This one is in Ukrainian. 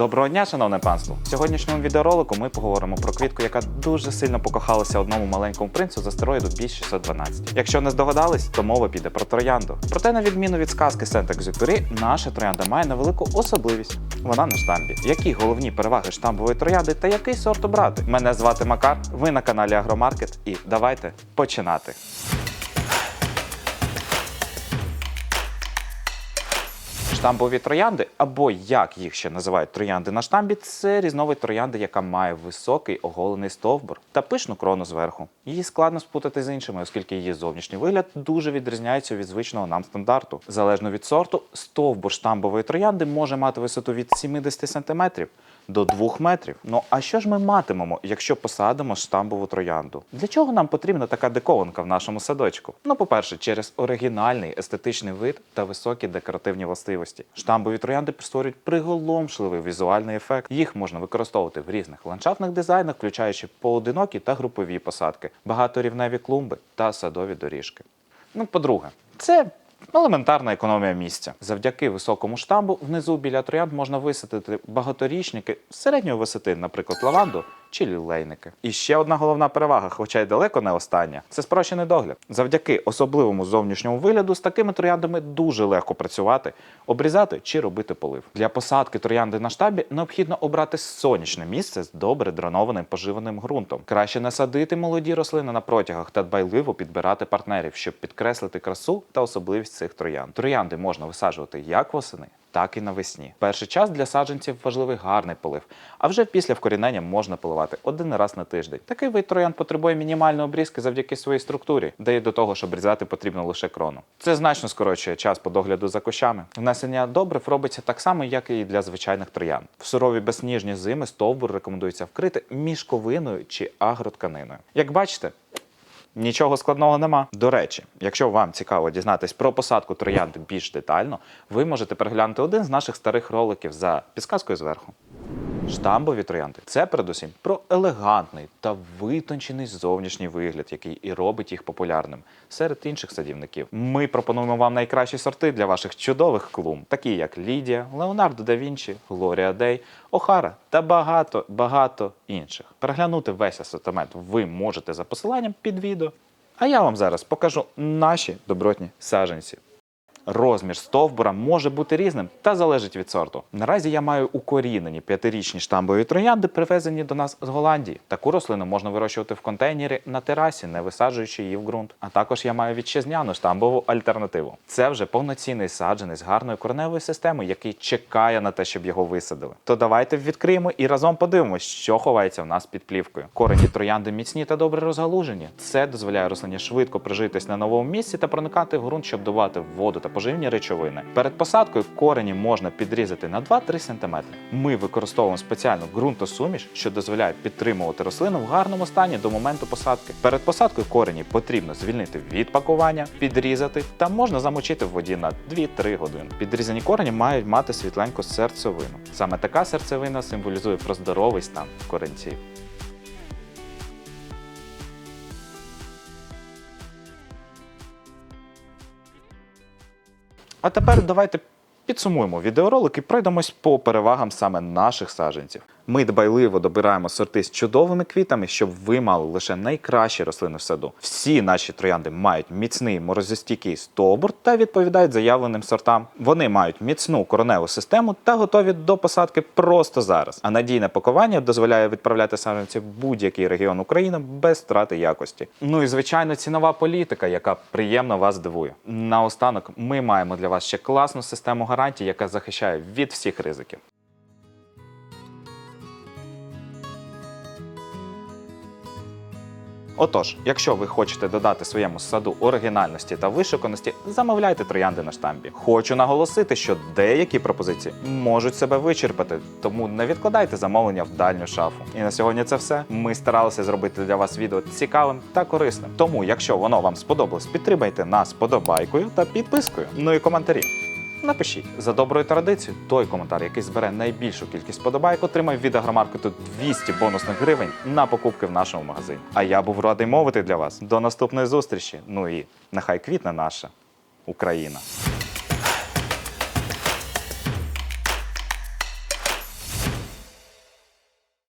Доброго дня, шановне панство! В сьогоднішньому відеоролику ми поговоримо про квітку, яка дуже сильно покохалася одному маленькому принцу з астероїду біс 612. Якщо не здогадались, то мова піде про троянду. Проте, на відміну від сказки Сент-Екзюпері, наша троянда має невелику особливість. Вона на штамбі. Які головні переваги штамбової троянди та який сорт обрати? Мене звати Макар. Ви на каналі Агромаркет, і давайте починати. Штамбові троянди, або як їх ще називають троянди на штамбі, це різновид троянди, яка має високий оголений стовбур та пишну крону зверху. Її складно спутати з іншими, оскільки її зовнішній вигляд дуже відрізняється від звичного нам стандарту. Залежно від сорту, стовбур штамбової троянди може мати висоту від 70 см до 2 метрів. Ну а що ж ми матимемо, якщо посадимо штамбову троянду? Для чого нам потрібна така диковинка в нашому садочку? Ну, по-перше, через оригінальний естетичний вид та високі декоративні властивості. Штамбові троянди створюють приголомшливий візуальний ефект. Їх можна використовувати в різних ландшафтних дизайнах, включаючи поодинокі та групові посадки, багаторівневі клумби та садові доріжки. Ну, по-друге, це елементарна економія місця. Завдяки високому штамбу внизу біля троянд можна висадити багаторічники середньої висоти, наприклад, лаванду чи лілейники. І ще одна головна перевага, хоча й далеко не остання, це спрощений догляд. Завдяки особливому зовнішньому вигляду з такими трояндами дуже легко працювати, обрізати чи робити полив. Для посадки троянди на штабі необхідно обрати сонячне місце з добре дранованим поживаним ґрунтом. Краще не садити молоді рослини на протягах та дбайливо підбирати партнерів, щоб підкреслити красу та особливість цих троянд. Троянди можна висаджувати як восени, так і навесні. Перший час для саджанців важливий гарний полив, а вже після вкорінення можна поливати один раз на тиждень. Такий вид троянд потребує мінімальної обрізки завдяки своїй структурі, де й до того, що обрізати потрібно лише крону. Це значно скорочує час по догляду за кущами. Внесення добрив робиться так само, як і для звичайних троянд. В сурові безсніжні зими стовбур рекомендується вкрити мішковиною чи агротканиною. Як бачите, Нічого складного нема. До речі, якщо вам цікаво дізнатись про посадку троянд більш детально, ви можете переглянути один з наших старих роликів за підсказкою зверху. Штамбові троянди це передусім про елегантний та витончений зовнішній вигляд, який і робить їх популярним серед інших садівників. Ми пропонуємо вам найкращі сорти для ваших чудових клумб, такі як Лідія, Леонардо да Вінчі, Глорія Дей, Охара та багато багато інших. Переглянути весь асортимент ви можете за посиланням під відео. А я вам зараз покажу наші добротні саджанці. Розмір стовбура може бути різним та залежить від сорту. Наразі я маю укорінені п'ятирічні штамбові троянди, привезені до нас з Голландії. Таку рослину можна вирощувати в контейнері на терасі, не висаджуючи її в ґрунт. А також я маю вітчизняну штамбову альтернативу. Це вже повноцінний саджанець з гарною кореневою системою, який чекає на те, щоб його висадили. То давайте відкриємо і разом подивимось, що ховається в нас під плівкою. Корені троянди міцні та добре розгалужені. Це дозволяє рослині швидко прижитись на новому місці та проникати в ґрунт, щоб давати воду та поживні речовини. Перед посадкою корені можна підрізати на 2-3 см. Ми використовуємо спеціальну ґрунтосуміш, що дозволяє підтримувати рослину в гарному стані до моменту посадки. Перед посадкою корені потрібно звільнити від пакування, підрізати та можна замочити в воді на 2-3 години. Підрізані корені мають мати світленьку серцевину. Саме така серцевина символізує про здоровий стан коренців. А тепер давайте підсумуємо відеоролик і пройдемось по перевагам саме наших саджанців. Ми дбайливо добираємо сорти з чудовими квітами, щоб ви мали лише найкращі рослини в саду. Всі наші троянди мають міцний морозостійкий стовбур та відповідають заявленим сортам. Вони мають міцну короневу систему та готові до посадки просто зараз. А надійне пакування дозволяє відправляти саджанці в будь-який регіон України без втрати якості. Ну і звичайно, цінова політика, яка приємно вас дивує. Наостанок, ми маємо для вас ще класну систему гарантій, яка захищає від всіх ризиків. Отож, якщо ви хочете додати своєму саду оригінальності та вишуканості, замовляйте троянди на штамбі. Хочу наголосити, що деякі пропозиції можуть себе вичерпати, тому не відкладайте замовлення в дальню шафу. І на сьогодні це все. Ми старалися зробити для вас відео цікавим та корисним. Тому, якщо воно вам сподобалось, підтримайте нас подобайкою та підпискою. Ну і коментарі. Напишіть за доброю традицією, той коментар, який збере найбільшу кількість подобайок, отримає від агромаркету 200 бонусних гривень на покупки в нашому магазині. А я був радий мовити для вас. До наступної зустрічі. Ну і нехай квітне наша Україна.